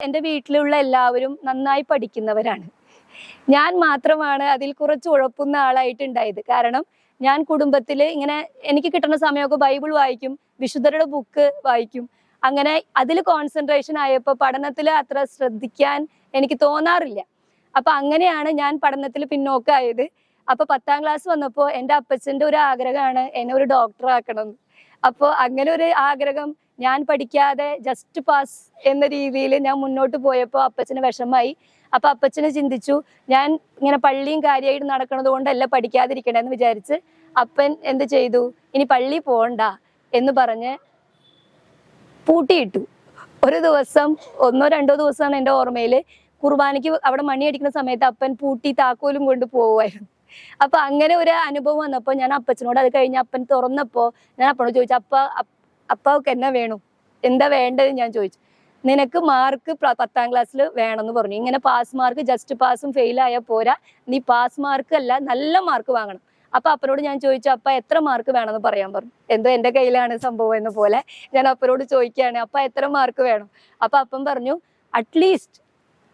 എന്റെ വീട്ടിലുള്ള എല്ലാവരും നന്നായി പഠിക്കുന്നവരാണ്. ഞാൻ മാത്രമാണ് അതിൽ കുറച്ച് ഉഴപ്പുന്ന ആളായിട്ടുണ്ടായത്. കാരണം ഞാൻ കുടുംബത്തിൽ ഇങ്ങനെ എനിക്ക് കിട്ടുന്ന സമയമൊക്കെ ബൈബിൾ വായിക്കും വിശുദ്ധരുടെ ബുക്ക് വായിക്കും. അങ്ങനെ അതിൽ കോൺസെൻട്രേഷൻ ആയപ്പോൾ പഠനത്തിൽ അത്ര ശ്രദ്ധിക്കാൻ എനിക്ക് തോന്നാറില്ല. അപ്പം അങ്ങനെയാണ് ഞാൻ പഠനത്തിൽ പിന്നോക്കായത് അപ്പോൾ പത്താം ക്ലാസ് വന്നപ്പോൾ എന്റെ അപ്പച്ചന്റെ ഒരു ആഗ്രഹമാണ് എന്നെ ഒരു ഡോക്ടറാക്കണം അപ്പോൾ അങ്ങനെ ഒരു ആഗ്രഹം ഞാൻ പഠിക്കാതെ ജസ്റ്റ് പാസ് എന്ന രീതിയിൽ ഞാൻ മുന്നോട്ട് പോയപ്പോൾ അപ്പച്ചന് വിഷമായി അപ്പൊ അപ്പച്ചന് ചിന്തിച്ചു ഞാൻ ഇങ്ങനെ പള്ളിയും കാര്യമായിട്ട് നടക്കുന്നത് കൊണ്ടല്ല പഠിക്കാതിരിക്കണമെന്ന് വിചാരിച്ച് അപ്പൻ എന്ത് ചെയ്തു? ഇനി പള്ളി പോകണ്ട എന്ന് പറഞ്ഞ് പൂട്ടിയിട്ടു. ഒരു ദിവസം ഒന്നോ രണ്ടോ ദിവസമാണ് എന്റെ ഓർമ്മയിൽ കുർബാനയ്ക്ക് അവിടെ മണി അടിക്കുന്ന സമയത്ത് അപ്പൻ പൂട്ടി താക്കോലും കൊണ്ട് പോവുമായിരുന്നു അപ്പൊ അങ്ങനെ ഒരു അനുഭവം വന്നപ്പോൾ ഞാൻ അപ്പച്ചനോട് അത് കഴിഞ്ഞ് അപ്പൻ തുറന്നപ്പോൾ ഞാൻ അപ്പനോട് ചോദിച്ചു അപ്പ അപ്പ- അവക്ക് എന്നാ വേണു? എന്താ വേണ്ടത് ഞാൻ ചോദിച്ചു. നിനക്ക് മാർക്ക് പത്താം ക്ലാസ്സിൽ വേണമെന്ന് പറഞ്ഞു. ഇങ്ങനെ പാസ് മാർക്ക് ജസ്റ്റ് പാസും ഫെയിൽ ആയാൽ പോരാ. നീ പാസ് മാർക്ക് അല്ല നല്ല മാർക്ക് വാങ്ങണം. അപ്പൊ അപ്പനോട് ഞാൻ ചോദിച്ചു അപ്പ എത്ര മാർക്ക് വേണമെന്ന് പറയാൻ പറഞ്ഞു? എന്തോ എന്റെ കയ്യിലാണ് സംഭവം എന്ന പോലെ ഞാൻ അപ്പനോട് ചോദിക്കുകയാണ് അപ്പ എത്ര മാർക്ക് വേണം? അപ്പൊ അപ്പൻ പറഞ്ഞു അറ്റ്ലീസ്റ്റ്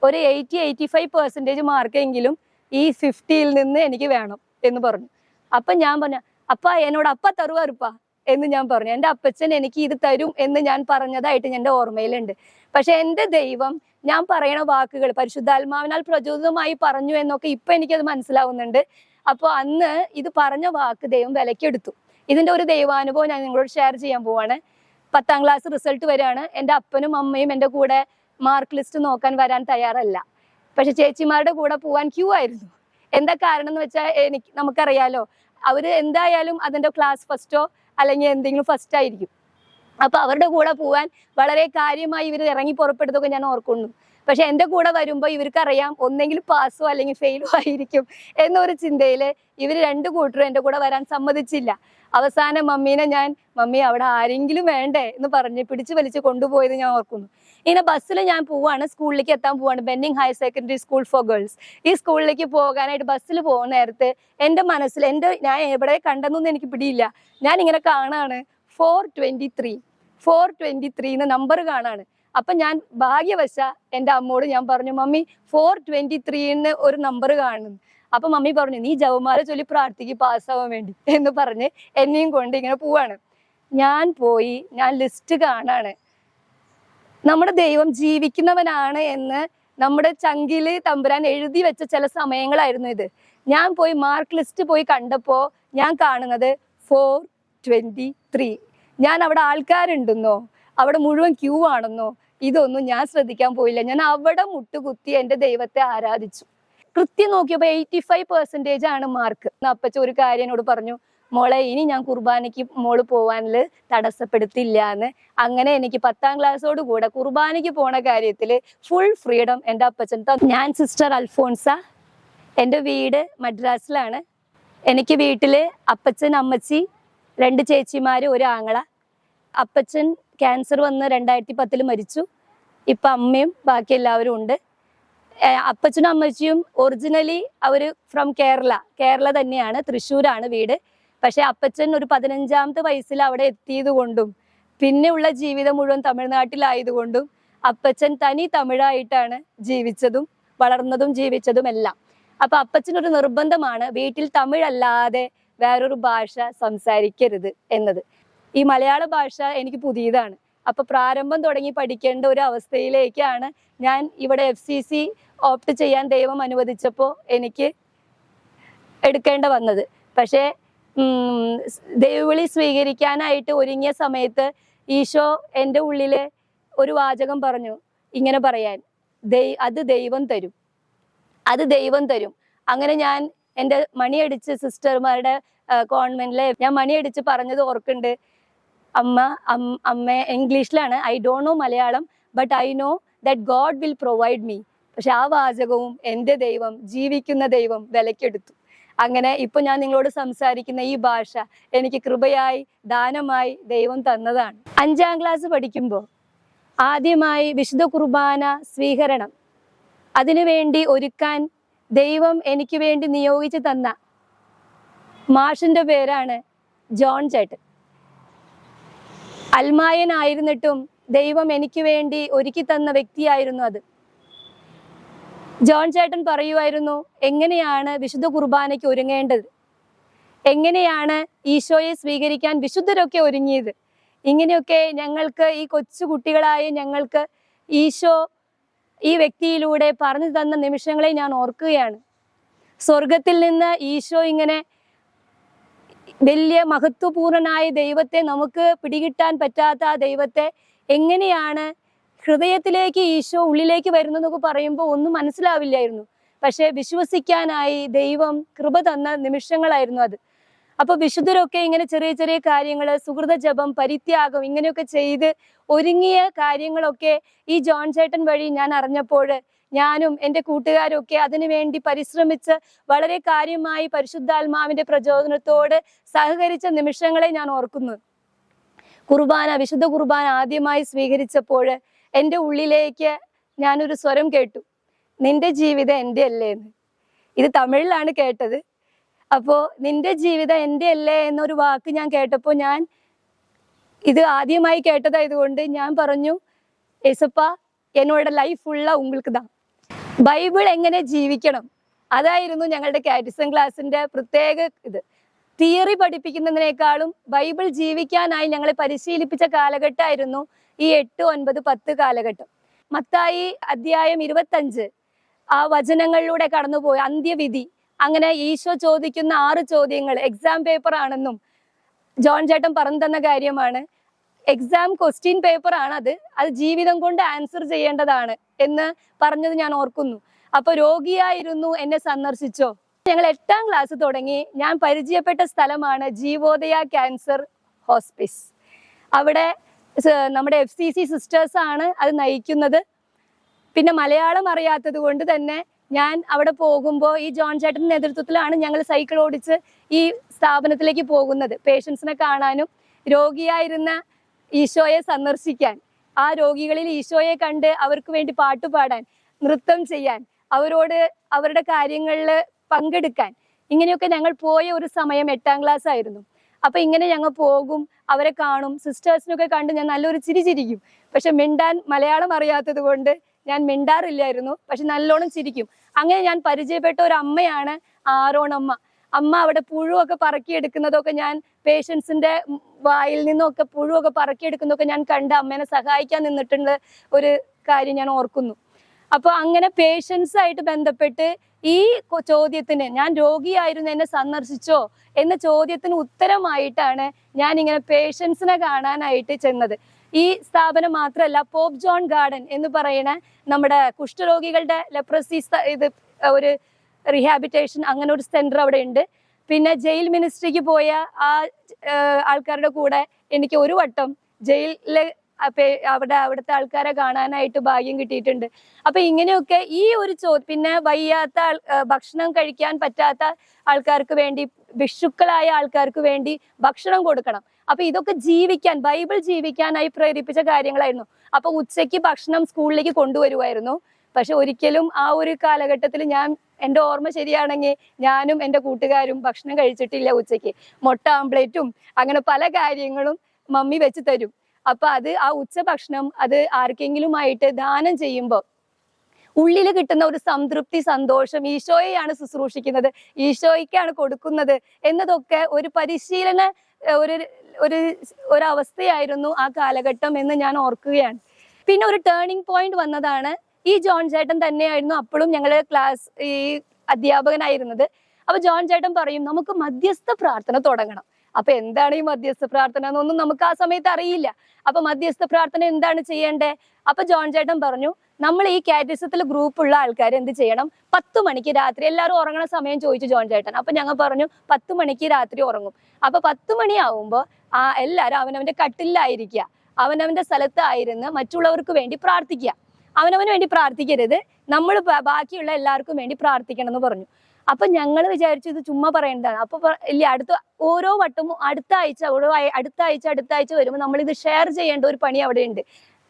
ഒരു എയ്റ്റി എയ്റ്റി ഫൈവ് പെർസെന്റേജ് മാർക്കെങ്കിലും ഈ ഫിഫ്റ്റിയിൽ നിന്ന് എനിക്ക് വേണം എന്ന് പറഞ്ഞു. അപ്പൊ ഞാൻ പറഞ്ഞ അപ്പ എന്നോട് അപ്പ തരുവാറുപ്പ എന്ന് ഞാൻ പറഞ്ഞു. എന്റെ അപ്പച്ചൻ എനിക്ക് ഇത് തരും എന്ന് ഞാൻ പറഞ്ഞതായിട്ട് എന്റെ ഓർമ്മയിലുണ്ട്. പക്ഷെ എന്റെ ദൈവം ഞാൻ പറയണ വാക്കുകൾ പരിശുദ്ധാത്മാവിനാൽ പ്രചോദിതമായി പറഞ്ഞു എന്നൊക്കെ ഇപ്പൊ എനിക്കത് മനസ്സിലാവുന്നുണ്ട്. അപ്പോൾ അന്ന് ഇത് പറഞ്ഞ വാക്ക് ദൈവം വിലക്കെടുത്തു. ഇതിന്റെ ഒരു ദൈവാനുഭവം ഞാൻ നിങ്ങളോട് ഷെയർ ചെയ്യാൻ പോവാണ്. പത്താം ക്ലാസ് റിസൾട്ട് വരികയാണ് എന്റെ അപ്പനും അമ്മയും എന്റെ കൂടെ മാർക്ക് ലിസ്റ്റ് നോക്കാൻ വരാൻ തയ്യാറല്ല. പക്ഷെ ചേച്ചിമാരുടെ കൂടെ പോവാൻ ക്യൂ ആയിരുന്നു. എന്താ കാരണം എന്ന് വെച്ചാൽ എനിക്ക് നമുക്കറിയാലോ. അവർ എന്തായാലും അതിന്റെ ക്ലാസ് ഫസ്റ്റോ അല്ലെങ്കിൽ എന്തെങ്കിലും ഫസ്റ്റ് ആയിരിക്കും. അപ്പൊ അവരുടെ കൂടെ പോവാൻ വളരെ കാര്യമായി ഇവർ ഇറങ്ങി പുറപ്പെടുത്തൊക്കെ ഞാൻ ഓർക്കുന്നു. പക്ഷെ എന്റെ കൂടെ വരുമ്പോൾ ഇവർക്കറിയാം ഒന്നെങ്കിലും പാസ്സോ അല്ലെങ്കിൽ ഫെയിലോ ആയിരിക്കും എന്നൊരു ചിന്തയിൽ ഇവർ രണ്ടു കൂട്ടരും എന്റെ കൂടെ വരാൻ സമ്മതിച്ചില്ല. അവസാനം മമ്മീനെ ഞാൻ മമ്മി അവിടെ ആരെങ്കിലും വേണ്ടേ? എന്ന് പറഞ്ഞ് പിടിച്ചു വലിച്ച് കൊണ്ടുപോയത് ഞാൻ ഓർക്കുന്നു. ഇങ്ങനെ ബസ്സിൽ ഞാൻ പോവാണ് സ്കൂളിലേക്ക് എത്താൻ പോവാണ്. Benning higher secondary school for girls ഈ സ്കൂളിലേക്ക് പോകാനായിട്ട് ബസ്സിൽ പോകുന്ന നേരത്ത് എന്റെ മനസ്സിൽ എന്റെ ഞാൻ എവിടെ കണ്ടെന്നൊന്നും എനിക്ക് പിടിയില്ല. ഞാൻ ഇങ്ങനെ കാണാണ്. Four twenty three four twenty three എന്ന നമ്പർ കാണാണ്. അപ്പൊ ഞാൻ ഭാഗ്യവശ എന്റെ അമ്മോട് ഞാൻ പറഞ്ഞു മമ്മി ഫോർ ട്വന്റി ത്രീന്ന് ഒരു നമ്പർ കാണുന്നു. അപ്പൊ മമ്മി പറഞ്ഞു നീ ജവമാല ചൊല്ലി പ്രാർത്ഥിക്ക് പാസ്സാവാൻ വേണ്ടി. എന്ന് പറഞ്ഞ് എന്നെയും കൊണ്ട് ഇങ്ങനെ പോവാണ്. ഞാൻ പോയി ഞാൻ ലിസ്റ്റ് കാണാണ്. നമ്മുടെ ദൈവം ജീവിക്കുന്നവനാണ് എന്ന് നമ്മുടെ ചങ്കിൽ തമ്പുരാൻ എഴുതി വെച്ച ചില സമയങ്ങളായിരുന്നു ഇത്. ഞാൻ പോയി മാർക്ക് ലിസ്റ്റ് പോയി കണ്ടപ്പോൾ ഞാൻ കാണുന്നത് ഫോർ ട്വന്റി ത്രീ ഞാൻ അവിടെ ആൾക്കാരുണ്ടെന്നോ അവിടെ മുഴുവൻ ക്യൂ ആണെന്നോ ഇതൊന്നും ഞാൻ ശ്രദ്ധിക്കാൻ പോയില്ല. ഞാൻ അവിടെ മുട്ടുകുത്തി എന്റെ ദൈവത്തെ ആരാധിച്ചു. കൃത്യം നോക്കിയപ്പോൾ എയ്റ്റി ഫൈവ് പെർസെന്റേജ് ആണ് മാർക്ക് അപ്പച്ച ഒരു കാര്യം എന്നോട് പറഞ്ഞു മോളെ ഇനി ഞാൻ കുർബാനയ്ക്ക് മോൾ പോവാനിൽ തടസ്സപ്പെടുത്തില്ല എന്ന് അങ്ങനെ എനിക്ക് പത്താം ക്ലാസ്സോട് കൂടെ കുർബാനയ്ക്ക് പോണ കാര്യത്തിൽ ഫുൾ ഫ്രീഡം എന്റെ അപ്പച്ചൻ ഞാൻ സിസ്റ്റർ അൽഫോൺസ. എന്റെ വീട് മദ്രാസിലാണ്. എനിക്ക് വീട്ടിൽ അപ്പച്ചൻ അമ്മച്ചി രണ്ട് ചേച്ചിമാര് ഒരു ആങ്ങള. അപ്പച്ചൻ ക്യാൻസർ വന്ന് രണ്ടായിരത്തി പത്തിൽ മരിച്ചു. ഇപ്പം അമ്മയും ബാക്കി എല്ലാവരും ഉണ്ട്. അപ്പച്ചനും അമ്മച്ചിയും ഒറിജിനലി അവർ ഫ്രം കേരള. കേരള തന്നെയാണ് തൃശ്ശൂരാണ് വീട്. പക്ഷെ അപ്പച്ചൻ ഒരു പതിനഞ്ചാമത്തെ വയസ്സിൽ അവിടെ എത്തിയത് കൊണ്ടും പിന്നെയുള്ള ജീവിതം മുഴുവൻ തമിഴ്നാട്ടിലായതുകൊണ്ടും അപ്പച്ചൻ തനി തമിഴായിട്ടാണ് ജീവിച്ചതും വളർന്നതും ജീവിച്ചതും എല്ലാം. അപ്പൊ അപ്പച്ചനൊരു നിർബന്ധമാണ് വീട്ടിൽ തമിഴല്ലാതെ വേറൊരു ഭാഷ സംസാരിക്കരുത് എന്നത്. ഈ മലയാള ഭാഷ എനിക്ക് പുതിയതാണ്. അപ്പൊ പ്രാരംഭം തുടങ്ങി പഠിക്കേണ്ട ഒരു അവസ്ഥയിലേക്കാണ് ഞാൻ ഇവിടെ എഫ് സി സി ഓപ്റ്റ് ചെയ്യാൻ ദൈവം അനുവദിച്ചപ്പോൾ എനിക്ക് എടുക്കേണ്ട വന്നത്. പക്ഷേ ദൈവവിളി സ്വീകരിക്കാനായിട്ട് ഒരുങ്ങിയ സമയത്ത് ഈശോ എന്റെ ഉള്ളിൽ ഒരു വാചകം പറഞ്ഞു ഇങ്ങനെ പറയാൻ ദൈ അത് ദൈവം തരും. അത് ദൈവം തരും. അങ്ങനെ ഞാൻ എന്റെ മണിയടിച്ച് സിസ്റ്റർമാരുടെ കോൺവെന്റിലെ ഞാൻ മണിയടിച്ച് പറഞ്ഞത് ഓർക്കുന്നുണ്ട്. അമ്മ അമ്മ ഇംഗ്ലീഷിലാണ് I don't know Malayalam but I know that God will provide me. പക്ഷെ ആ വാചകവും എന്റെ ദൈവം ജീവിക്കുന്ന ദൈവം വിലക്കെടുത്തു. അങ്ങനെ ഇപ്പൊ ഞാൻ നിങ്ങളോട് സംസാരിക്കുന്ന ഈ ഭാഷ എനിക്ക് കൃപയായി ദാനമായി ദൈവം തന്നതാണ്. അഞ്ചാം ക്ലാസ് പഠിക്കുമ്പോൾ ആദ്യമായി വിശുദ്ധ കുർബാന സ്വീകരണം. അതിനുവേണ്ടി ഒരുക്കാൻ ദൈവം എനിക്ക് വേണ്ടി നിയോഗിച്ചു തന്ന മാഷിന്റെ പേരാണ് ജോൺ ചേട്ടൻ. അൽമായനായിരുന്നിട്ടും ദൈവം എനിക്ക് വേണ്ടി ഒരുക്കി തന്ന വ്യക്തിയായിരുന്നു അത്. ജോൺ ചേട്ടൻ പറയുമായിരുന്നു എങ്ങനെയാണ് വിശുദ്ധ കുർബാനയ്ക്ക് ഒരുങ്ങേണ്ടത്? എങ്ങനെയാണ് ഈശോയെ സ്വീകരിക്കാൻ വിശുദ്ധരൊക്കെ ഒരുങ്ങിയത്? ഇങ്ങനെയൊക്കെ ഞങ്ങൾക്ക് ഈ കൊച്ചു കുട്ടികളായ ഞങ്ങൾക്ക് ഈശോ ഈ വ്യക്തിയിലൂടെ പറഞ്ഞു തന്ന നിമിഷങ്ങളെ ഞാൻ ഓർക്കുകയാണ്. സ്വർഗത്തിൽ നിന്ന് ഈശോ ഇങ്ങനെ വലിയ മഹത്വപൂർണനായ ദൈവത്തെ നമുക്ക് പിടികിട്ടാൻ പറ്റാത്ത ആ ദൈവത്തെ എങ്ങനെയാണ് ഹൃദയത്തിലേക്ക് ഈശോ ഉള്ളിലേക്ക് വരുന്നതെന്നൊക്കെ പറയുമ്പോൾ ഒന്നും മനസ്സിലാവില്ലായിരുന്നു. പക്ഷേ വിശ്വസിക്കാനായി ദൈവം കൃപ തന്ന നിമിഷങ്ങളായിരുന്നു അത്. അപ്പൊ വിശുദ്ധരൊക്കെ ഇങ്ങനെ ചെറിയ ചെറിയ കാര്യങ്ങൾ സുഹൃത ജപം പരിത്യാഗം ഇങ്ങനെയൊക്കെ ചെയ്ത് ഒരുങ്ങിയ കാര്യങ്ങളൊക്കെ ഈ ജോൺ ചേട്ടൻ വഴി ഞാൻ അറിഞ്ഞപ്പോൾ ഞാനും എന്റെ കൂട്ടുകാരും ഒക്കെ അതിനുവേണ്ടി പരിശ്രമിച്ച് വളരെ കാര്യമായി പരിശുദ്ധാത്മാവിന്റെ പ്രചോദനത്തോട് സഹകരിച്ച നിമിഷങ്ങളെ ഞാൻ ഓർക്കുന്നു. കുർബാന വിശുദ്ധ കുർബാന ആദ്യമായി സ്വീകരിച്ചപ്പോൾ എന്റെ ഉള്ളിലേക്ക് ഞാനൊരു സ്വരം കേട്ടു. നിന്റെ ജീവിതം എന്റെ അല്ലേ എന്ന് ഇത് തമിഴിലാണ് കേട്ടത്. അപ്പോൾ നിന്റെ ജീവിതം എന്റെ അല്ലേ എന്നൊരു വാക്ക് ഞാൻ കേട്ടപ്പോൾ ഞാൻ ഇത് ആദ്യമായി കേട്ടതായതുകൊണ്ട് ഞാൻ പറഞ്ഞു യേസപ്പ എന്നോട് ലൈഫ് ഉള്ള ഉങ്ങൾക്ക് താ ബൈബിൾ എങ്ങനെ ജീവിക്കണം? അതായിരുന്നു ഞങ്ങളുടെ കാറ്റിസൺ ക്ലാസ്സിന്റെ പ്രത്യേക ഇത്. തിയറി പഠിപ്പിക്കുന്നതിനേക്കാളും ബൈബിൾ ജീവിക്കാനായി ഞങ്ങളെ പരിശീലിപ്പിച്ച കാലഘട്ടമായിരുന്നു ഈ എട്ട് ഒൻപത് പത്ത് കാലഘട്ടം. മത്തായി അധ്യായം ഇരുപത്തഞ്ച്. ആ വചനങ്ങളിലൂടെ കടന്നുപോയി അന്ത്യവിധി. അങ്ങനെ ഈശോ ചോദിക്കുന്ന ആറ് ചോദ്യങ്ങൾ. എക്സാം പേപ്പർ ആണെന്നും ജോൺ ചേട്ടൻ പറഞ്ഞു തന്ന കാര്യമാണ്. എക്സാം ക്വസ്റ്റ്യൻ പേപ്പർ ആണ് അത് ജീവിതം കൊണ്ട് ആൻസർ ചെയ്യേണ്ടതാണ് എന്ന് പറഞ്ഞത് ഞാൻ ഓർക്കുന്നു. അപ്പൊ രോഗിയായിരുന്നു എന്നെ സന്ദർശിച്ചോ? ഞങ്ങൾ എട്ടാം ക്ലാസ് തുടങ്ങി. ഞാൻ പരിചയപ്പെട്ട സ്ഥലമാണ് ജീവോദയ ക്യാൻസർ ഹോസ്പിസ്. അവിടെ നമ്മുടെ എഫ് സി സി സിസ്റ്റേഴ്സ് ആണ് അത് നയിക്കുന്നത്. പിന്നെ മലയാളം അറിയാത്തത് കൊണ്ട് തന്നെ ഞാൻ അവിടെ പോകുമ്പോൾ ഈ ജോൺ ചേട്ടന്റെ നേതൃത്വത്തിലാണ് ഞങ്ങൾ സൈക്കിൾ ഓടിച്ച് ഈ സ്ഥാപനത്തിലേക്ക് പോകുന്നത്. പേഷ്യൻസിനെ കാണാനും രോഗിയായിരുന്ന ഈശോയെ സന്ദർശിക്കാൻ ആ രോഗികളിൽ ഈശോയെ കണ്ട് അവർക്ക് വേണ്ടി പാട്ട് പാടാൻ നൃത്തം ചെയ്യാൻ അവരോട് അവരുടെ കാര്യങ്ങളിൽ പങ്കെടുക്കാൻ. ഇങ്ങനെയൊക്കെ ഞങ്ങൾ പോയ ഒരു സമയം എട്ടാം ക്ലാസ് ആയിരുന്നു. അപ്പൊ ഇങ്ങനെ ഞങ്ങൾ പോകും അവരെ കാണും. സിസ്റ്റേഴ്സിനൊക്കെ കണ്ട് ഞാൻ നല്ലൊരു ചിരി ചിരിക്കും. പക്ഷെ മിണ്ടാൻ മലയാളം അറിയാത്തത് കൊണ്ട് ഞാൻ മിണ്ടാറില്ലായിരുന്നു പക്ഷെ നല്ലോണം ചിരിക്കും. അങ്ങനെ ഞാൻ പരിചയപ്പെട്ട ഒരു അമ്മയാണ് ആരോണമ്മ അമ്മ അവിടെ പുഴുവൊക്കെ പറക്കിയെടുക്കുന്നതൊക്കെ ഞാൻ പേഷ്യൻസിന്റെ വായിൽ നിന്നൊക്കെ പുഴുവൊക്കെ പറക്കിയെടുക്കുന്നതൊക്കെ ഞാൻ കണ്ട് അമ്മേനെ സഹായിക്കാൻ നിന്നിട്ടുള്ള ഒരു കാര്യം ഞാൻ ഓർക്കുന്നു. അപ്പൊ അങ്ങനെ പേഷ്യൻസായിട്ട് ബന്ധപ്പെട്ട് ഈ ചോദ്യത്തിന് ഞാൻ രോഗിയായിരുന്നു എന്നെ സന്ദർശിച്ചോ എന്ന ചോദ്യത്തിന് ഉത്തരമായിട്ടാണ് ഞാൻ ഇങ്ങനെ പേഷ്യൻസിനെ കാണാനായിട്ട് ചെന്നത്. ഈ സ്ഥാപനം മാത്രമല്ല പോപ്പ് ജോൺ ഗാർഡൻ എന്ന് പറയുന്ന നമ്മുടെ കുഷ്ഠരോഗികളുടെ ലെപ്രസി ഇത് ഒരു റീഹാബിറ്റേഷൻ അങ്ങനെ ഒരു സെന്റർ അവിടെ ഉണ്ട്. പിന്നെ ജയിൽ മിനിസ്ട്രിക്ക് പോയ ആ ആൾക്കാരുടെ കൂടെ എനിക്ക് ഒരു വട്ടം ജയിലിലെ അവിടെ അവിടുത്തെ ആൾക്കാരെ കാണാനായിട്ട് ഭാഗ്യം കിട്ടിയിട്ടുണ്ട്. അപ്പൊ ഇങ്ങനെയൊക്കെ ഈ ഒരു ചോ പിന്നെ വയ്യാത്ത ഭക്ഷണം കഴിക്കാൻ പറ്റാത്ത ആൾക്കാർക്ക് വേണ്ടി ഭിക്ഷുക്കളായ ആൾക്കാർക്ക് വേണ്ടി ഭക്ഷണം കൊടുക്കണം. അപ്പൊ ഇതൊക്കെ ജീവിക്കാൻ ബൈബിൾ ജീവിക്കാനായി പ്രേരിപ്പിച്ച കാര്യങ്ങളായിരുന്നു. അപ്പൊ ഉച്ചയ്ക്ക് ഭക്ഷണം സ്കൂളിലേക്ക് കൊണ്ടുവരുമായിരുന്നു. പക്ഷെ ഒരിക്കലും ആ ഒരു കാലഘട്ടത്തിൽ ഞാൻ എന്റെ ഓർമ്മ ശരിയാണെങ്കിൽ ഞാനും എന്റെ കൂട്ടുകാരും ഭക്ഷണം കഴിച്ചിട്ടില്ല ഉച്ചയ്ക്ക്. മുട്ട ആംപ്ലേറ്റും അങ്ങനെ പല കാര്യങ്ങളും മമ്മി വെച്ച് തരും. അപ്പൊ അത് ആ ഉച്ച ഭക്ഷണം അത് ആർക്കെങ്കിലുമായിട്ട് ദാനം ചെയ്യുമ്പോൾ ഉള്ളിൽ കിട്ടുന്ന ഒരു സംതൃപ്തി സന്തോഷം ഈശോയെയാണ് ശുശ്രൂഷിക്കുന്നത്. ഈശോയ്ക്കാണ് കൊടുക്കുന്നത് എന്നതൊക്കെ ഒരു പരിശീലന ഒരു ഒരു ഒരവസ്ഥയായിരുന്നു ആ കാലഘട്ടം എന്ന് ഞാൻ ഓർക്കുകയാണ്. പിന്നെ ഒരു ടേണിംഗ് പോയിന്റ് വന്നതാണ്. ഈ ജോൺ ചേട്ടൻ തന്നെയായിരുന്നു അപ്പോഴും ഞങ്ങളുടെ ക്ലാസ് ഈ അധ്യാപകനായിരുന്നത്. അപ്പൊ ജോൺ ചേട്ടൻ പറയും നമുക്ക് മധ്യസ്ഥ പ്രാർത്ഥന തുടങ്ങണം. അപ്പൊ എന്താണ് ഈ മധ്യസ്ഥ പ്രാർത്ഥന എന്നൊന്നും നമുക്ക് ആ സമയത്ത് അറിയില്ല. അപ്പൊ മധ്യസ്ഥ പ്രാർത്ഥന എന്താണ് ചെയ്യേണ്ടേ? അപ്പൊ ജോൺ ചേട്ടൻ പറഞ്ഞു നമ്മൾ ഈ കാറ്റസിത്തിൽ ഗ്രൂപ്പുള്ള ആൾക്കാർ എന്ത് ചെയ്യണം? പത്ത് മണിക്ക് രാത്രി എല്ലാവരും ഉറങ്ങണ സമയം ചോദിച്ചു ജോൺ ചേട്ടൻ. അപ്പൊ ഞങ്ങൾ പറഞ്ഞു പത്ത് മണിക്ക് രാത്രി ഉറങ്ങും. അപ്പൊ പത്ത് മണിയാവുമ്പോ ആ എല്ലാവരും അവനവന്റെ കട്ടിലായിരിക്കുക അവനവന്റെ സ്ഥലത്തായിരുന്ന് മറ്റുള്ളവർക്ക് വേണ്ടി പ്രാർത്ഥിക്കുക. അവനവന് വേണ്ടി പ്രാർത്ഥിക്കരുത്. നമ്മൾ ബാക്കിയുള്ള എല്ലാവർക്കും വേണ്ടി പ്രാർത്ഥിക്കണം എന്ന് പറഞ്ഞു. അപ്പൊ ഞങ്ങൾ വിചാരിച്ചു ഇത് ചുമ്മാ പറയേണ്ടതാണ്. അപ്പൊ ഇല്ല അടുത്ത ഓരോ വട്ടം അടുത്ത ആഴ്ച ഓരോ അടുത്ത ആഴ്ച അടുത്ത ആഴ്ച വരുമ്പോൾ നമ്മൾ ഇത് ഷെയർ ചെയ്യേണ്ട ഒരു പണി അവിടെ ഉണ്ട്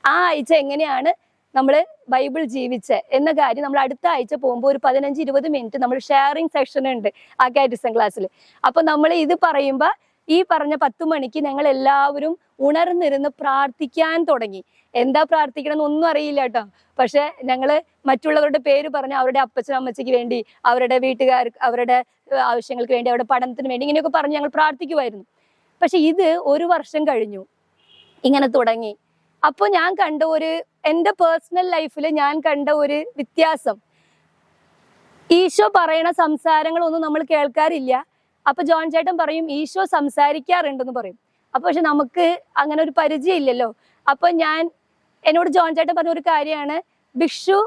ആ ആഴ്ച എങ്ങനെയാണ് നമ്മൾ ബൈബിൾ ജീവിച്ച എന്ന കാര്യം നമ്മൾ അടുത്ത ആഴ്ച പോകുമ്പോൾ ഒരു പതിനഞ്ച് ഇരുപത് മിനിറ്റ് നമ്മൾ ഷെയറിങ് സെക്ഷൻ ഉണ്ട് ആ കാറ്റിസം ക്ലാസ്സിൽ അപ്പൊ നമ്മൾ ഇത് പറയുമ്പോൾ ഈ പറഞ്ഞ പത്ത് മണിക്ക് ഞങ്ങൾ എല്ലാവരും ഉണർന്നിരുന്ന് പ്രാർത്ഥിക്കാൻ തുടങ്ങി. എന്താ പ്രാർത്ഥിക്കണം എന്നൊന്നും അറിയില്ല കേട്ടോ. പക്ഷെ ഞങ്ങൾ മറ്റുള്ളവരുടെ പേര് പറഞ്ഞ് അവരുടെ അപ്പച്ചനും അമ്മച്ചയ്ക്ക് വേണ്ടി അവരുടെ വീട്ടുകാർ അവരുടെ ആവശ്യങ്ങൾക്ക് വേണ്ടി അവരുടെ പഠനത്തിന് വേണ്ടി ഇങ്ങനെയൊക്കെ പറഞ്ഞ് ഞങ്ങൾ പ്രാർത്ഥിക്കുമായിരുന്നു പക്ഷെ ഇത് ഒരു വർഷം കഴിഞ്ഞു. ഇങ്ങനെ തുടങ്ങി. അപ്പോൾ ഞാൻ കണ്ട ഒരു എന്റെ പേഴ്സണൽ ലൈഫിൽ ഞാൻ കണ്ട ഒരു വ്യത്യാസം. ഈശോ പറയണ സംസാരങ്ങളൊന്നും നമ്മൾ കേൾക്കാറില്ല. അപ്പൊ ജോൺ ചേട്ടൻ പറയും ഈശോ സംസാരിക്കാറുണ്ടെന്ന് പറയും. അപ്പൊ പക്ഷെ നമുക്ക് അങ്ങനെ ഒരു പരിചയം ഇല്ലല്ലോ അപ്പൊ ഞാൻ എന്നോട് ജോൺ ചേട്ടൻ പറഞ്ഞ ഒരു കാര്യമാണ്. ഭിക്ഷു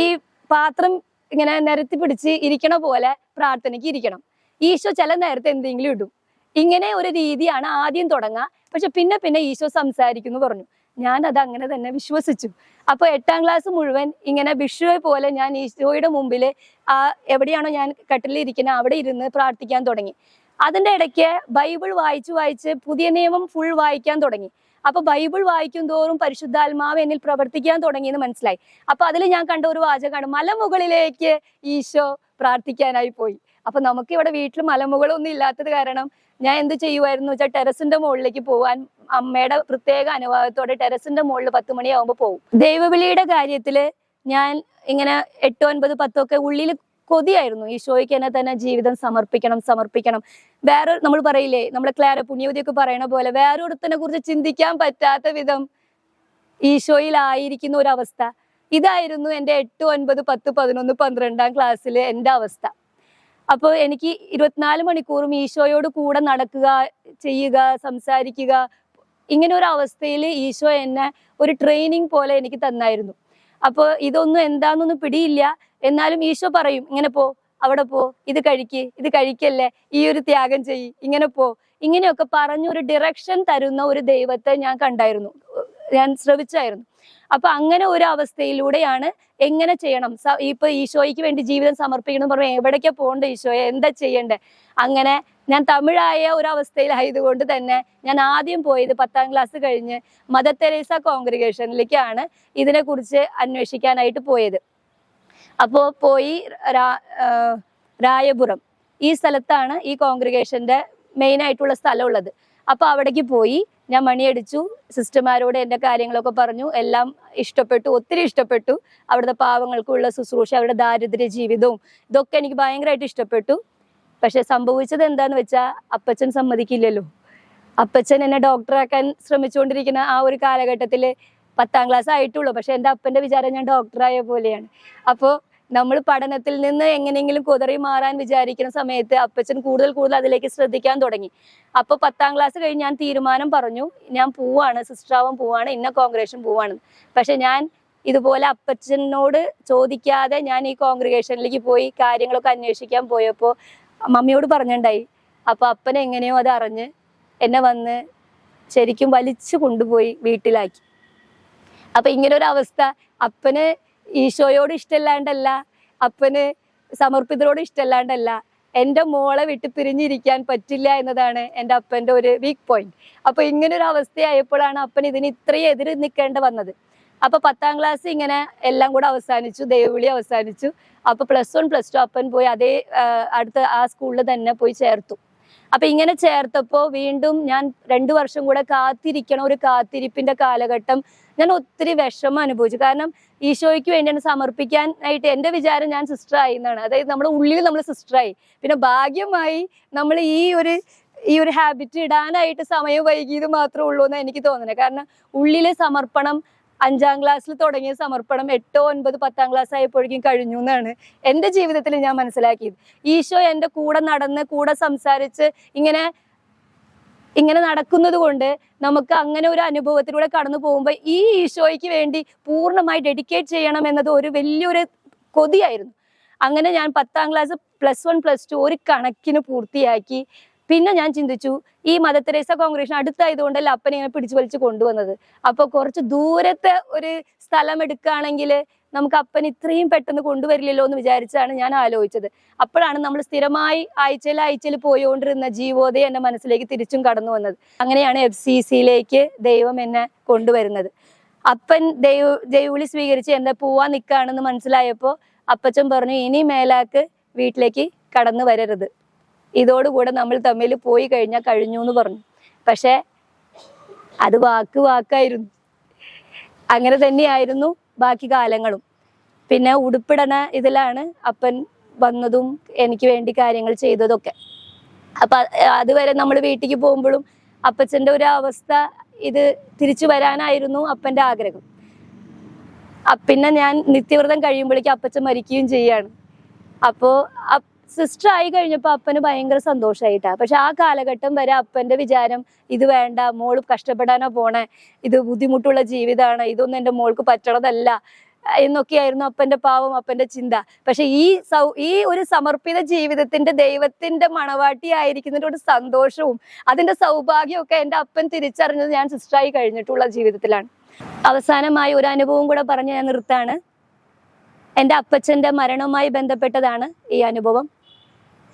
ഈ പാത്രം ഇങ്ങനെ നിരത്തി പിടിച്ച് ഇരിക്കണ പോലെ പ്രാർത്ഥനയ്ക്ക് ഇരിക്കണം. ഈശോ ചില നേരത്തെ എന്തെങ്കിലും ഇടും. ഇങ്ങനെ ഒരു രീതിയാണ് ആദ്യം തുടങ്ങുക. പക്ഷെ പിന്നെ പിന്നെ ഈശോ സംസാരിക്കുന്നു പറഞ്ഞു. ഞാൻ അത് അങ്ങനെ തന്നെ വിശ്വസിച്ചു. അപ്പൊ എട്ടാം ക്ലാസ് മുഴുവൻ ഇങ്ങനെ ബിഷുവെ പോലെ ഞാൻ ഈശോയുടെ മുമ്പിൽ ആ എവിടെയാണോ ഞാൻ കട്ടിലിൽ ഇരിക്കുന്നത് അവിടെ ഇരുന്ന് പ്രാർത്ഥിക്കാൻ തുടങ്ങി. അതിന്റെ ഇടയ്ക്ക് ബൈബിൾ വായിച്ച് വായിച്ച് പുതിയ നിയമം ഫുൾ വായിക്കാൻ തുടങ്ങി. അപ്പൊ ബൈബിൾ വായിക്കും തോറും പരിശുദ്ധാത്മാവ് എന്നിൽ പ്രവർത്തിക്കാൻ തുടങ്ങിയെന്ന് മനസ്സിലായി. അപ്പൊ അതിൽ ഞാൻ കണ്ട ഒരു വാചകമാണ് മലമുകളിലേക്ക് ഈശോ പ്രാർത്ഥിക്കാനായി പോയി. അപ്പൊ നമുക്ക് ഇവിടെ വീട്ടിൽ മലമുകളൊന്നും ഇല്ലാത്തത് കാരണം ഞാൻ എന്ത് ചെയ്യുമായിരുന്നു വെച്ചാൽ ടെറസിന്റെ മുകളിലേക്ക് പോവാൻ അമ്മയുടെ പ്രത്യേക അനുവാദത്തോടെ ടെറസിന്റെ മുകളിൽ പത്ത് മണിയാവുമ്പോൾ പോകും ദൈവവിളിയുടെ കാര്യത്തിൽ ഞാൻ ഇങ്ങനെ എട്ട് ഒൻപത് പത്തൊക്കെ ഉള്ളിൽ കൊതിയായിരുന്നു. ഈശോയ്ക്ക് എന്നെ തന്നെ ജീവിതം സമർപ്പിക്കണം സമർപ്പിക്കണം. വേറെ നമ്മൾ പറയില്ലേ നമ്മുടെ ക്ലാര പുണ്യവതിയൊക്കെ പറയണ പോലെ വേറെ കുറിച്ച് ചിന്തിക്കാൻ പറ്റാത്ത വിധം ഈശോയിലായിരിക്കുന്ന ഒരവസ്ഥ ഇതായിരുന്നു എന്റെ എട്ട് ഒൻപത് പത്ത് പതിനൊന്ന് പന്ത്രണ്ടാം ക്ലാസ്സിലെ എന്റെ അവസ്ഥ. അപ്പോൾ എനിക്ക് ഇരുപത്തിനാല് മണിക്കൂറും ഈശോയോട് കൂടെ നടക്കുക ചെയ്യുക സംസാരിക്കുക ഇങ്ങനെ ഒരു അവസ്ഥയിൽ ഈശോ എന്നെ ഒരു ട്രെയിനിങ് പോലെ എനിക്ക് തന്നായിരുന്നു. അപ്പോൾ ഇതൊന്നും എന്താണെന്നൊന്നും പിടിയില്ല. എന്നാലും ഈശോ പറയും ഇങ്ങനെ പോ അവിടെ പോ ഇത് കഴിക്ക് ഇത് കഴിക്കല്ലേ ഈ ഒരു ത്യാഗം ചെയ്യ് ഇങ്ങനെ പോ. ഇങ്ങനെയൊക്കെ പറഞ്ഞൊരു ഡിറക്ഷൻ തരുന്ന ഒരു ദൈവത്തെ ഞാൻ കണ്ടായിരുന്നു. ഞാൻ ശ്രമിച്ചായിരുന്നു അപ്പൊ അങ്ങനെ ഒരു അവസ്ഥയിലൂടെയാണ് എങ്ങനെ ചെയ്യണം? ഇപ്പൊ ഈശോയ്ക്ക് വേണ്ടി ജീവിതം സമർപ്പിക്കണം എന്ന് പറഞ്ഞാൽ എവിടേക്കാ പോകണ്ടേ ഈശോയെ? എന്താ ചെയ്യണ്ടേ? അങ്ങനെ ഞാൻ തമിഴായ ഒരു അവസ്ഥയിലായതുകൊണ്ട് തന്നെ ഞാൻ ആദ്യം പോയത് പത്താം ക്ലാസ് കഴിഞ്ഞ് മദർ തെരേസ കോൺഗ്രിഗേഷനിലേക്കാണ് ഇതിനെക്കുറിച്ച് അന്വേഷിക്കാനായിട്ട് പോയത്. അപ്പോൾ പോയി രായപുരം. ഈ സ്ഥലത്താണ് ഈ കോൺഗ്രിഗേഷന്റെ മെയിൻ ആയിട്ടുള്ള സ്ഥലം ഉള്ളത്. അപ്പൊ അവിടേക്ക് പോയി ഞാൻ മണിയടിച്ചു. സിസ്റ്റർമാരോട് എന്റെ കാര്യങ്ങളൊക്കെ പറഞ്ഞു. എല്ലാം ഇഷ്ടപ്പെട്ടു ഒത്തിരി ഇഷ്ടപ്പെട്ടു. അവിടുത്തെ പാവങ്ങൾക്കുള്ള ശുശ്രൂഷ അവരുടെ ദാരിദ്ര്യ ജീവിതവും ഇതൊക്കെ എനിക്ക് ഭയങ്കരമായിട്ട് ഇഷ്ടപ്പെട്ടു. പക്ഷെ സംഭവിച്ചത് എന്താന്ന് വെച്ചാൽ അപ്പച്ചൻ സമ്മതിക്കില്ലല്ലോ. അപ്പച്ചൻ എന്നെ ഡോക്ടറാക്കാൻ ശ്രമിച്ചുകൊണ്ടിരിക്കുന്ന ആ ഒരു കാലഘട്ടത്തിൽ പത്താം ക്ലാസ് ആയിട്ടുള്ളൂ. പക്ഷെ എന്റെ അപ്പന്റെ വിചാരം ഞാൻ ഡോക്ടറായ പോലെയാണ്. അപ്പോൾ നമ്മൾ പഠനത്തിൽ നിന്ന് എങ്ങനെയെങ്കിലും കുതറി മാറാൻ വിചാരിക്കുന്ന സമയത്ത് അപ്പച്ചൻ കൂടുതൽ കൂടുതൽ അതിലേക്ക് ശ്രദ്ധിക്കാൻ തുടങ്ങി. അപ്പോൾ പത്താം ക്ലാസ് കഴിഞ്ഞ് ഞാൻ തീരുമാനം പറഞ്ഞു. ഞാൻ പോവാണ് സിസ്റ്ററാവാൻ പോവാണ് ഇന്ന കോൺഗ്രേഷൻ പോവാണ്. പക്ഷെ ഞാൻ ഇതുപോലെ അപ്പച്ചനോട് ചോദിക്കാതെ ഞാൻ ഈ കോൺഗ്രിഗേഷനിലേക്ക് പോയി കാര്യങ്ങളൊക്കെ അന്വേഷിക്കാൻ പോയപ്പോൾ മമ്മിയോട് പറഞ്ഞിട്ടുണ്ടായി അപ്പൊ അപ്പൻ എങ്ങനെയോ അത് അറിഞ്ഞ് എന്നെ വന്ന് ശരിക്കും വലിച്ചു കൊണ്ടുപോയി വീട്ടിലാക്കി. അപ്പൊ ഇങ്ങനെ ഒരു അവസ്ഥ അപ്പന് ഈശോയോട് ഇഷ്ടമല്ലാണ്ടല്ല അപ്പന് സമർപ്പിതരോട് ഇഷ്ടമല്ലാണ്ടല്ല എന്റെ മോളെ വിട്ട് പിരിഞ്ഞിരിക്കാൻ പറ്റില്ല എന്നതാണ് എന്റെ അപ്പന്റെ ഒരു വീക്ക് പോയിന്റ് അപ്പോൾ ഇങ്ങനെ ഒരു അവസ്ഥയായപ്പോഴാണ് അപ്പൻ ഇതിന് ഇത്രയും എതിര് നിൽക്കേണ്ട വന്നത്. അപ്പൊ പത്താം ക്ലാസ് ഇങ്ങനെ എല്ലാം കൂടെ അവസാനിച്ചു ദേവിളി അവസാനിച്ചു. അപ്പോൾ പ്ലസ് വൺ പ്ലസ് ടു അപ്പൻ പോയി അതേ അടുത്ത ആ സ്കൂളിൽ തന്നെ പോയി ചേർത്തു. അപ്പൊ ഇങ്ങനെ ചേർത്തപ്പോൾ വീണ്ടും ഞാൻ രണ്ടു വർഷം കൂടെ കാത്തിരിക്കണ ഒരു കാത്തിരിപ്പിന്റെ കാലഘട്ടം ഞാൻ ഒത്തിരി വിഷമം അനുഭവിച്ചു. കാരണം ഈശോയ്ക്ക് വേണ്ടിയാണ് സമർപ്പിക്കാനായിട്ട് എന്റെ വിചാരം ഞാൻ സിസ്റ്ററായി എന്നാണ്. അതായത് നമ്മുടെ ഉള്ളിൽ നമ്മൾ സിസ്റ്ററായി പിന്നെ ഭാഗ്യമായി നമ്മൾ ഈ ഒരു ഈ ഒരു ഹാബിറ്റ് ഇടാനായിട്ട് സമയം വൈകിയത് മാത്രമേ ഉള്ളൂ എന്ന് എനിക്ക് തോന്നുന്നത്. കാരണം ഉള്ളിലെ സമർപ്പണം അഞ്ചാം ക്ലാസ്സിൽ തുടങ്ങിയ സമർപ്പണം എട്ടോ ഒൻപത് പത്താം ക്ലാസ് ആയപ്പോഴേക്കും കഴിഞ്ഞു എന്നാണ് എന്റെ ജീവിതത്തിൽ ഞാൻ മനസ്സിലാക്കിയത്. ഈശോ എന്റെ കൂടെ നടന്ന് കൂടെ സംസാരിച്ച് ഇങ്ങനെ ഇങ്ങനെ നടക്കുന്നത് കൊണ്ട് നമുക്ക് അങ്ങനെ ഒരു അനുഭവത്തിലൂടെ കടന്നു പോകുമ്പോൾ ഈ ഈശോയ്ക്ക് വേണ്ടി പൂർണമായി ഡെഡിക്കേറ്റ് ചെയ്യണം എന്നത് ഒരു വലിയൊരു കൊതിയായിരുന്നു. അങ്ങനെ ഞാൻ പത്താം class plus one plus two ഒരു കണക്കിന് പൂർത്തിയാക്കി. പിന്നെ ഞാൻ ചിന്തിച്ചു ഈ മദർ തെരേസ കോൺഗ്രേഷൻ അടുത്തായതുകൊണ്ടല്ല അപ്പനെ ഇങ്ങനെ പിടിച്ചു വലിച്ചു കൊണ്ടുവന്നത്? അപ്പോൾ കുറച്ച് ദൂരത്തെ ഒരു സ്ഥലം എടുക്കുകയാണെങ്കിൽ നമുക്ക് അപ്പൻ ഇത്രയും പെട്ടെന്ന് കൊണ്ടുവരില്ലല്ലോ എന്ന് വിചാരിച്ചാണ് ഞാൻ ആലോചിച്ചത്. അപ്പോഴാണ് നമ്മൾ സ്ഥിരമായി ആഴ്ചയിൽ ആഴ്ചയിൽ പോയോണ്ടിരുന്ന ജീവോദയം എന്റെ മനസ്സിലേക്ക് തിരിച്ചും കടന്നു വന്നത്. അങ്ങനെയാണ് എഫ് സി സിയിലേക്ക് ദൈവം എന്നെ കൊണ്ടുവരുന്നത്. അപ്പൻ ദൈവ ദൈവവിളി സ്വീകരിച്ച് എന്താ പോവാൻ നിൽക്കുകയാണെന്ന് മനസ്സിലായപ്പോൾ അപ്പച്ചൻ പറഞ്ഞു ഇനി മേലാക്ക് വീട്ടിലേക്ക് കടന്നു വരരുത്. ഇതോടുകൂടെ നമ്മൾ തമ്മിൽ പോയി കഴിഞ്ഞാൽ കഴിഞ്ഞു എന്ന് പറഞ്ഞു. പക്ഷേ അത് വാക്ക് വാക്കായിരുന്നു. അങ്ങനെ തന്നെയായിരുന്നു ബാക്കി കാലങ്ങളും. പിന്നെ ഉടുപ്പിടണ ഇതിലാണ് അപ്പൻ വന്നതും എനിക്ക് വേണ്ടി കാര്യങ്ങൾ ചെയ്തതൊക്കെ. അപ്പൊ അതുവരെ നമ്മൾ വീട്ടിലേക്ക് പോകുമ്പോഴും അപ്പച്ചന്റെ ഒരു അവസ്ഥ ഇത് തിരിച്ചു വരാനായിരുന്നു അപ്പന്റെ ആഗ്രഹം. പിന്നെ ഞാൻ നിത്യവ്രതം കഴിയുമ്പോഴേക്കും അപ്പച്ചൻ മരിക്കുകയും ചെയ്യാണ്. അപ്പോ സിസ്റ്റർ ആയി കഴിഞ്ഞപ്പോൾ അപ്പന് ഭയങ്കര സന്തോഷമായിട്ടാ പക്ഷെ ആ കാലഘട്ടം വരെ അപ്പന്റെ വിചാരം ഇത് വേണ്ട മോൾ കഷ്ടപ്പെടാനോ പോണേ ഇത് ബുദ്ധിമുട്ടുള്ള ജീവിതമാണ് ഇതൊന്നും എന്റെ മോൾക്ക് പറ്റണതല്ല എന്നൊക്കെയായിരുന്നു അപ്പന്റെ പാവം അപ്പന്റെ ചിന്ത. പക്ഷെ ഈ സൗ ഈ ഒരു സമർപ്പിത ജീവിതത്തിന്റെ ദൈവത്തിന്റെ മണവാട്ടി ആയിരിക്കുന്നതിന്റെ ഒരു സന്തോഷവും അതിന്റെ സൗഭാഗ്യവും ഒക്കെ എന്റെ അപ്പൻ തിരിച്ചറിഞ്ഞത് ഞാൻ സിസ്റ്ററായി കഴിഞ്ഞിട്ടുള്ള ജീവിതത്തിലാണ്. അവസാനമായി ഒരു അനുഭവം കൂടെ പറഞ്ഞ് ഞാൻ നിർത്താണ്. എന്റെ അപ്പച്ചന്റെ മരണവുമായി ബന്ധപ്പെട്ടതാണ് ഈ അനുഭവം.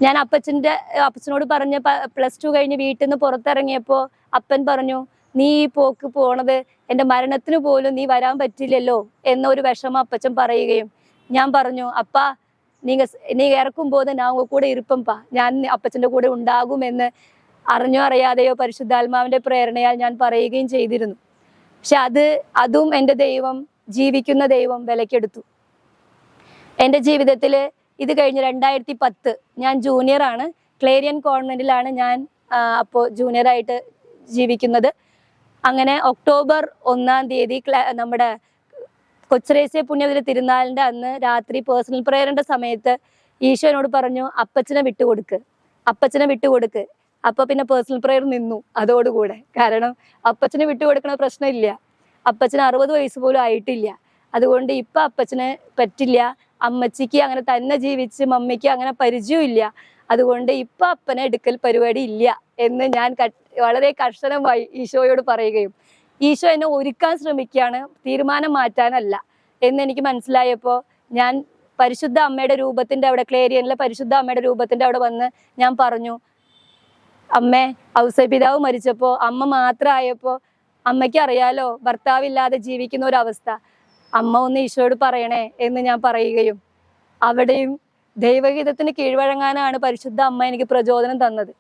ഞാൻ അപ്പച്ചന്റെ അപ്പച്ചനോട് പറഞ്ഞ പ്ലസ് ടു കഴിഞ്ഞ് വീട്ടിൽ നിന്ന് പുറത്തിറങ്ങിയപ്പോൾ അപ്പൻ പറഞ്ഞു നീ ഈ പോക്ക് പോണത് എന്റെ മരണത്തിന് പോലും നീ വരാൻ പറ്റില്ലല്ലോ എന്നൊരു വിഷമം അപ്പച്ചൻ പറയുകയും ഞാൻ പറഞ്ഞു അപ്പാ നീങ്ക നീ ഇറക്കുമ്പോൾ ഞാൻ കൂടെ കൂടെ ഇരുപ്പംപാ ഞാൻ അപ്പച്ചന്റെ കൂടെ ഉണ്ടാകുമെന്ന് അറിഞ്ഞോ അറിയാതെയോ പരിശുദ്ധാത്മാവിന്റെ പ്രേരണയാൽ ഞാൻ പറയുകയും ചെയ്തിരുന്നു. പക്ഷെ അത് അതും എന്റെ ദൈവം ജീവിക്കുന്ന ദൈവം വിലക്കെടുത്തു. എന്റെ ജീവിതത്തിൽ ഇത് കഴിഞ്ഞ് രണ്ടായിരത്തി പത്ത് ഞാൻ ആണ്. ക്ലേരിയൻ കോൺവെന്റിലാണ് ഞാൻ അപ്പോൾ ജൂനിയറായിട്ട് ജീവിക്കുന്നത്. അങ്ങനെ ഒക്ടോബർ ഒന്നാം തീയതി നമ്മുടെ കൊച്ചറേസ്യ പുണ്യവതിലെ തിരുനാളിന്റെ അന്ന് രാത്രി പേഴ്സണൽ പ്രേയറിന്റെ സമയത്ത് ഈശോനോട് പറഞ്ഞു അപ്പച്ചനെ വിട്ടുകൊടുക്ക്. അപ്പച്ചനെ വിട്ടുകൊടുക്ക്. അപ്പൊ പിന്നെ പേഴ്സണൽ പ്രേയർ നിന്നു അതോടുകൂടെ. കാരണം അപ്പച്ചനെ വിട്ടുകൊടുക്കണ പ്രശ്നമില്ല അപ്പച്ചന് അറുപത് വയസ്സ് പോലും ആയിട്ടില്ല. അതുകൊണ്ട് ഇപ്പൊ അപ്പച്ചന് പറ്റില്ല. അമ്മച്ചിക്ക് അങ്ങനെ തന്നെ ജീവിച്ച് മമ്മിക്ക് അങ്ങനെ പരിചയമില്ല അതുകൊണ്ട് ഇപ്പൊ അപ്പനെ എടുക്കൽ പരിപാടി ഇല്ല എന്ന് ഞാൻ വളരെ കർശനമായി ഈശോയോട് പറയുകയും ഈശോ എന്നെ ഒരുക്കാൻ ശ്രമിക്കുകയാണ് തീരുമാനം മാറ്റാനല്ല എന്ന് എനിക്ക് മനസ്സിലായപ്പോൾ ഞാൻ പരിശുദ്ധ അമ്മയുടെ രൂപത്തിന്റെ അവിടെ ക്ലേരിയനിലെ പരിശുദ്ധ അമ്മയുടെ രൂപത്തിന്റെ അവിടെ വന്ന് ഞാൻ പറഞ്ഞു അമ്മേ ഔസപിതാവ് മരിച്ചപ്പോൾ അമ്മ മാത്രമായപ്പോൾ അമ്മയ്ക്ക് അറിയാലോ ഭർത്താവില്ലാതെ ജീവിക്കുന്ന ഒരവസ്ഥ. അമ്മ ഒന്ന് ഈശോയോട് പറയണേ എന്ന് ഞാൻ പറയുകയും അവിടെയും ദൈവഗീതത്തിന് കീഴ്വഴങ്ങാനാണ് പരിശുദ്ധ അമ്മ എനിക്ക് പ്രചോദനം തന്നത്.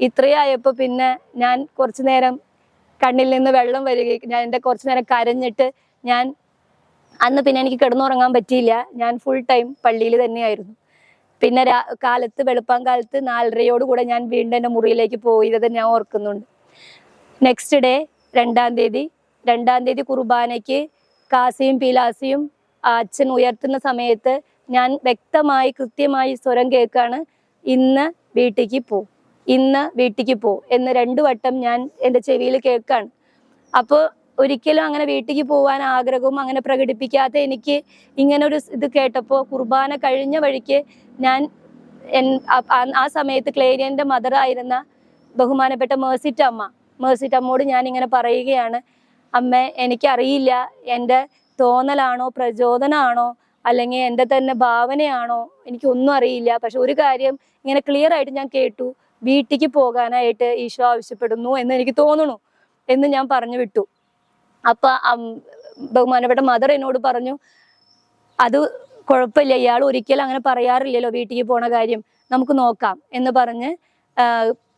ഇത്രയായപ്പോൾ പിന്നെ ഞാൻ കുറച്ചു നേരം കണ്ണിൽ നിന്ന് വെള്ളം വരികയും ഞാൻ എന്റെ കുറച്ചു നേരം കരഞ്ഞിട്ട് ഞാൻ അന്ന് പിന്നെ എനിക്ക് കിടന്നുറങ്ങാൻ പറ്റിയില്ല. ഞാൻ ഫുൾ ടൈം പള്ളിയിൽ തന്നെയായിരുന്നു. പിന്നെ രാ കാലത്ത് വെളുപ്പാൻ കാലത്ത് നാലരയോട് കൂടെ ഞാൻ വീണ്ടും എന്റെ മുറിയിലേക്ക് പോയത് ഞാൻ ഓർക്കുന്നുണ്ട്. നെക്സ്റ്റ് ഡേ രണ്ടാം തീയതി രണ്ടാം തീയതി കുർബാനയ്ക്ക് കാസിയും പീലാസിയും അച്ഛൻ ഉയർത്തുന്ന സമയത്ത് ഞാൻ വ്യക്തമായി കൃത്യമായി സ്വരം കേൾക്കാണ് ഇന്ന് വീട്ടിലേക്ക് പോ ഇന്ന് വീട്ടിലേക്ക് പോ എന്ന് രണ്ടു വട്ടം ഞാൻ എന്റെ ചെവിയിൽ കേൾക്കാണ് അപ്പോൾ ഒരിക്കലും അങ്ങനെ വീട്ടിലേക്ക് പോകാൻ ആഗ്രഹവും അങ്ങനെ പ്രകടിപ്പിക്കാത്ത എനിക്ക് ഇങ്ങനെ ഒരു ഇത് കേട്ടപ്പോൾ കുർബാന കഴിഞ്ഞ വഴിക്ക് ഞാൻ ആ- സമയത്ത് ക്ലേരിയന്റെ മദറായിരുന്ന ബഹുമാനപ്പെട്ട മേഴ്സിറ്റമ്മ അമ്മ മേഴ്സിറ്റ് അമ്മോട് ഞാൻ ഇങ്ങനെ പറയുകയാണ് അമ്മ എനിക്കറിയില്ല എന്റെ തോന്നലാണോ പ്രചോദനമാണോ അല്ലെങ്കിൽ എന്റെ തന്നെ ഭാവനയാണോ എനിക്കൊന്നും അറിയില്ല. പക്ഷെ ഒരു കാര്യം ഇങ്ങനെ ക്ലിയർ ആയിട്ട് ഞാൻ കേട്ടു. വീട്ടിലേക്ക് പോകാനായിട്ട് ഈശോ ആവശ്യപ്പെടുന്നു എന്ന് എനിക്ക് തോന്നുന്നു എന്ന് ഞാൻ പറഞ്ഞു വിട്ടു. അപ്പൊ ബഹുമാനപ്പെട്ട മദർ എന്നോട് പറഞ്ഞു അത് കുഴപ്പമില്ല. ഇയാൾ ഒരിക്കലും അങ്ങനെ പറയാറില്ലല്ലോ വീട്ടിലേക്ക് പോണ കാര്യം. നമുക്ക് നോക്കാം. എന്ന് പറഞ്ഞ്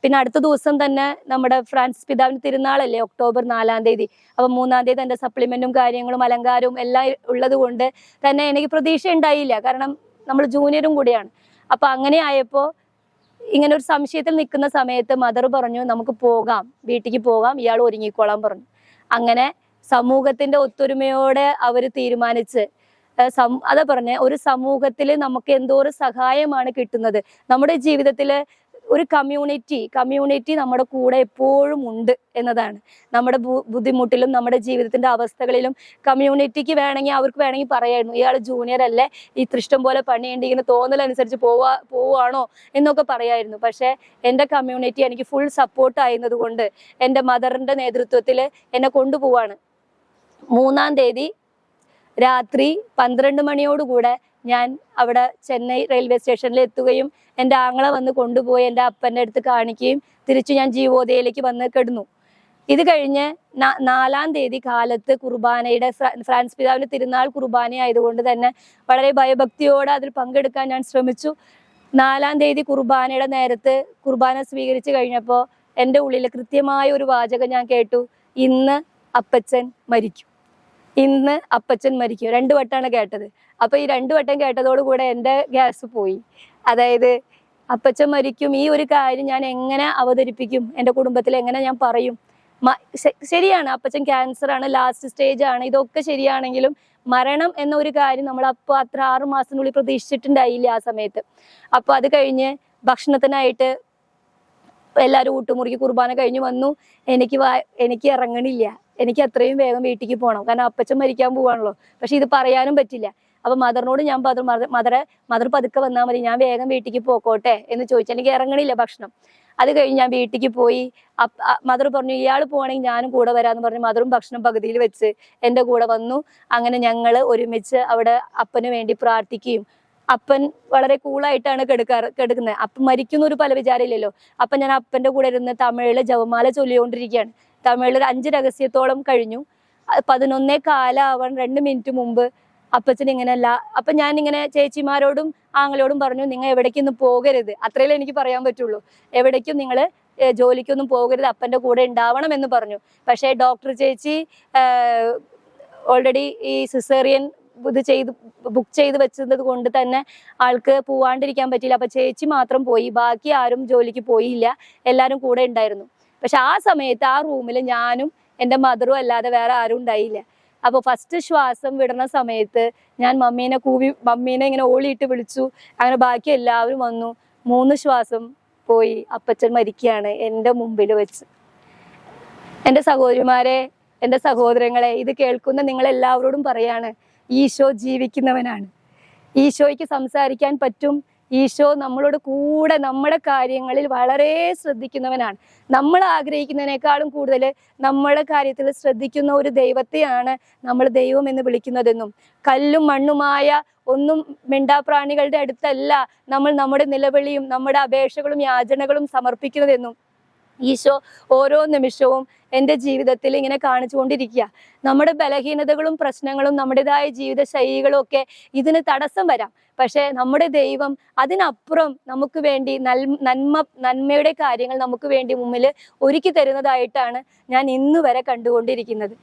പിന്നെ അടുത്ത ദിവസം തന്നെ നമ്മുടെ ഫ്രാൻസ് പിതാവിന് തിരുനാളല്ലേ ഒക്ടോബർ നാലാം തീയതി. അപ്പൊ മൂന്നാം തീയതി എന്റെ സപ്ലിമെന്റും കാര്യങ്ങളും അലങ്കാരവും എല്ലാം ഉള്ളത് കൊണ്ട് തന്നെ എനിക്ക് പ്രതീക്ഷ ഉണ്ടായില്ല. കാരണം നമ്മൾ ജൂനിയറും കൂടിയാണ്. അപ്പൊ അങ്ങനെ ആയപ്പോൾ ഇങ്ങനെ ഒരു സംശയത്തിൽ നിൽക്കുന്ന സമയത്ത് മദർ പറഞ്ഞു നമുക്ക് പോകാം വീട്ടിലേക്ക് പോകാം ഇയാൾ ഒരുങ്ങിക്കോളാൻ പറഞ്ഞു. അങ്ങനെ സമൂഹത്തിന്റെ ഒത്തൊരുമയോടെ അവർ തീരുമാനിച്ച് അതാ പറഞ്ഞ ഒരു സമൂഹത്തിൽ നമുക്ക് എന്തോ ഒരു സഹായമാണ് കിട്ടുന്നത്. നമ്മുടെ ജീവിതത്തിൽ ഒരു കമ്മ്യൂണിറ്റി കമ്മ്യൂണിറ്റി നമ്മുടെ കൂടെ എപ്പോഴും ഉണ്ട് എന്നതാണ്. നമ്മുടെ ബുദ്ധിമുട്ടിലും നമ്മുടെ ജീവിതത്തിന്റെ അവസ്ഥകളിലും കമ്മ്യൂണിറ്റിക്ക് വേണമെങ്കിൽ അവർക്ക് വേണമെങ്കിൽ പറയായിരുന്നു ഇയാൾ ജൂനിയർ അല്ലേ? ഇത്ര ഇഷ്ടം പോലെ പണിയുണ്ട് ഇങ്ങനെ തോന്നലനുസരിച്ച് പോവാ പോവാണോ? എന്നൊക്കെ പറയായിരുന്നു. പക്ഷേ എന്റെ കമ്മ്യൂണിറ്റി എനിക്ക് ഫുൾ സപ്പോർട്ട് ആയിരുന്നത് കൊണ്ട് എന്റെ മദറിന്റെ നേതൃത്വത്തിൽ എന്നെ കൊണ്ടുപോവാണ്. മൂന്നാം തീയതി രാത്രി പന്ത്രണ്ട് മണിയോടുകൂടെ ഞാൻ അവിടെ ചെന്നൈ റെയിൽവേ സ്റ്റേഷനിൽ എത്തുകയും എന്റെ ആങ്ങളെ വന്ന് കൊണ്ടുപോയി എന്റെ അപ്പന്റെ അടുത്ത് കാണിക്കുകയും തിരിച്ചു ഞാൻ ജീവോദയയിലേക്ക് വന്ന് കിടന്നു. ഇത് കഴിഞ്ഞ് നാലാം തീയതി കാലത്ത് കുർബാനയുടെ ഫ്രാൻസ് പിതാവിന്റെ തിരുനാൾ കുർബാന ആയതുകൊണ്ട് തന്നെ വളരെ ഭയഭക്തിയോടെ അതിൽ പങ്കെടുക്കാൻ ഞാൻ ശ്രമിച്ചു. നാലാം തീയതി കുർബാനയുടെ നേരത്ത് കുർബാന സ്വീകരിച്ചു കഴിഞ്ഞപ്പോൾ എന്റെ ഉള്ളിൽ കൃത്യമായ ഒരു വാചകം ഞാൻ കേട്ടു. ഇന്ന് അപ്പച്ചൻ മരിക്കും. ഇന്ന് അപ്പച്ചൻ മരിക്കും. രണ്ടു വട്ടമാണ് കേട്ടത്. അപ്പൊ ഈ രണ്ടു വട്ടം കേട്ടതോടുകൂടെ എന്റെ ഗ്യാസ് പോയി. അതായത് അപ്പച്ചൻ മരിക്കും. ഈ ഒരു കാര്യം ഞാൻ എങ്ങനെ അവതരിപ്പിക്കും? എന്റെ കുടുംബത്തിൽ എങ്ങനെ ഞാൻ പറയും? ശരിയാണ്. അപ്പച്ചൻ ക്യാൻസർ ആണ്. ലാസ്റ്റ് സ്റ്റേജ് ആണ്. ഇതൊക്കെ ശരിയാണെങ്കിലും മരണം എന്ന ഒരു കാര്യം നമ്മൾ അപ്പോൾ അത്ര ആറ് മാസത്തിനുള്ളിൽ പ്രതീക്ഷിച്ചിട്ടുണ്ടായില്ല ആ സമയത്ത്. അപ്പോൾ അത് കഴിഞ്ഞ് ഭക്ഷണത്തിനായിട്ട് എല്ലാവരും ഊട്ടുമുറിക്ക് കുർബാന കഴിഞ്ഞ് വന്നു. എനിക്ക് വാ- എനിക്ക് ഇറങ്ങണില്ല. എനിക്ക് അത്രയും വേഗം വീട്ടിലേക്ക് പോകണം കാരണം അപ്പച്ചൻ മരിക്കാൻ പോവാണല്ലോ. പക്ഷെ ഇത് പറയാനും പറ്റില്ല. അപ്പൊ മദറിനോട് ഞാൻ മദറെ മദർ പതുക്കെ വന്നാൽ മതി. ഞാൻ വേഗം വീട്ടിലേക്ക് പോക്കോട്ടെ. എന്ന് ചോദിച്ചാൽ എനിക്ക് ഇറങ്ങണില്ല ഭക്ഷണം. അത് കഴിഞ്ഞ് ഞാൻ വീട്ടിലേക്ക് പോയി. മദർ പറഞ്ഞു ഇയാൾ പോകണമെങ്കിൽ ഞാനും കൂടെ വരാന്ന് പറഞ്ഞു മദറും ഭക്ഷണം പകുതിയിൽ വെച്ച് എന്റെ കൂടെ വന്നു. അങ്ങനെ ഞങ്ങൾ ഒരുമിച്ച് അവിടെ അപ്പന് വേണ്ടി പ്രാർത്ഥിക്കുകയും അപ്പൻ വളരെ കൂളായിട്ടാണ് കെടുക്കാറ് കെടുക്കുന്നത്. അപ്പം മരിക്കുന്ന ഒരു പല വിചാരമില്ലല്ലോ. അപ്പൊ ഞാൻ അപ്പന്റെ കൂടെ ഇരുന്ന് തമിഴിൽ ജവമാല ചൊല്ലിക്കൊണ്ടിരിക്കുകയാണ്. തമിഴിൽ ഒരു അഞ്ച് രഹസ്യത്തോളം കഴിഞ്ഞു. പതിനൊന്നേ കാലാവാൻ രണ്ട് മിനിറ്റ് മുമ്പ് അപ്പച്ചൻ ഇങ്ങനെ അല്ല അപ്പൊ ഞാൻ ഇങ്ങനെ ചേച്ചിമാരോടും ആങ്ങളോടും പറഞ്ഞു നിങ്ങൾ എവിടേക്കൊന്നും പോകരുത്. അത്രയല്ലേ എനിക്ക് പറയാൻ പറ്റുള്ളൂ. എവിടേക്കും നിങ്ങൾ ജോലിക്കൊന്നും പോകരുത്. അപ്പന്റെ കൂടെ ഉണ്ടാവണം എന്ന് പറഞ്ഞു. പക്ഷേ ഡോക്ടർ ചേച്ചി ഓൾറെഡി ഈ സിസേറിയൻ ഇത് ചെയ്ത് ബുക്ക് ചെയ്ത് വെച്ചത് കൊണ്ട് തന്നെ ആൾക്ക് പോവാണ്ടിരിക്കാൻ പറ്റിയില്ല. അപ്പൊ ചേച്ചി മാത്രം പോയി. ബാക്കി ആരും ജോലിക്ക് പോയില്ല. എല്ലാരും കൂടെ ഉണ്ടായിരുന്നു. പക്ഷെ ആ സമയത്ത് ആ റൂമിൽ ഞാനും എന്റെ മദറും അല്ലാതെ വേറെ ആരും ഉണ്ടായില്ല. അപ്പോൾ ഫസ്റ്റ് ശ്വാസം വിടുന്ന സമയത്ത് ഞാൻ മമ്മീനെ കൂവി മമ്മീനെ ഇങ്ങനെ ഓളിയിട്ട് വിളിച്ചു. അങ്ങനെ ബാക്കി എല്ലാവരും വന്നു. മൂന്ന് ശ്വാസം പോയി. അപ്പച്ചൻ മരിക്കുകയാണ് എന്റെ മുമ്പിൽ വെച്ച്. എന്റെ സഹോദരിമാരെ എന്റെ സഹോദരങ്ങളെ ഇത് കേൾക്കുന്ന നിങ്ങൾ എല്ലാവരോടും പറയാണ് ഈശോ ജീവിക്കുന്നവനാണ്. ഈശോയ്ക്ക് സംസാരിക്കാൻ പറ്റും. ഈശോ നമ്മളോട് കൂടെ നമ്മുടെ കാര്യങ്ങളിൽ വളരെ ശ്രദ്ധിക്കുന്നവനാണ്. നമ്മൾ ആഗ്രഹിക്കുന്നതിനേക്കാളും കൂടുതൽ നമ്മുടെ കാര്യത്തിൽ ശ്രദ്ധിക്കുന്ന ഒരു ദൈവത്തെയാണ് നമ്മൾ ദൈവം എന്ന് വിളിക്കുന്നതെന്നും കല്ലും മണ്ണുമായ ഒന്നും മിണ്ടാപ്രാണികളുടെ അടുത്തല്ല നമ്മൾ നമ്മുടെ നിലവിളിയും നമ്മുടെ അപേക്ഷകളും യാചനകളും സമർപ്പിക്കുന്നതെന്നും ഈശോ ഓരോ നിമിഷവും എന്റെ ജീവിതത്തിൽ ഇങ്ങനെ കാണിച്ചുകൊണ്ടിരിക്കുക. നമ്മുടെ ബലഹീനതകളും പ്രശ്നങ്ങളും നമ്മുടേതായ ജീവിത ശൈലികളും ഒക്കെ ഇതിന് തടസ്സം വരാം. പക്ഷേ നമ്മുടെ ദൈവം അതിനപ്പുറം നമുക്ക് വേണ്ടി നന്മ നന്മയുടെ കാര്യങ്ങൾ നമുക്ക് വേണ്ടി മുമ്പിൽ ഒരുക്കി തരുന്നതായിട്ടാണ് ഞാൻ ഇന്ന് വരെ കണ്ടുകൊണ്ടിരിക്കുന്നത്.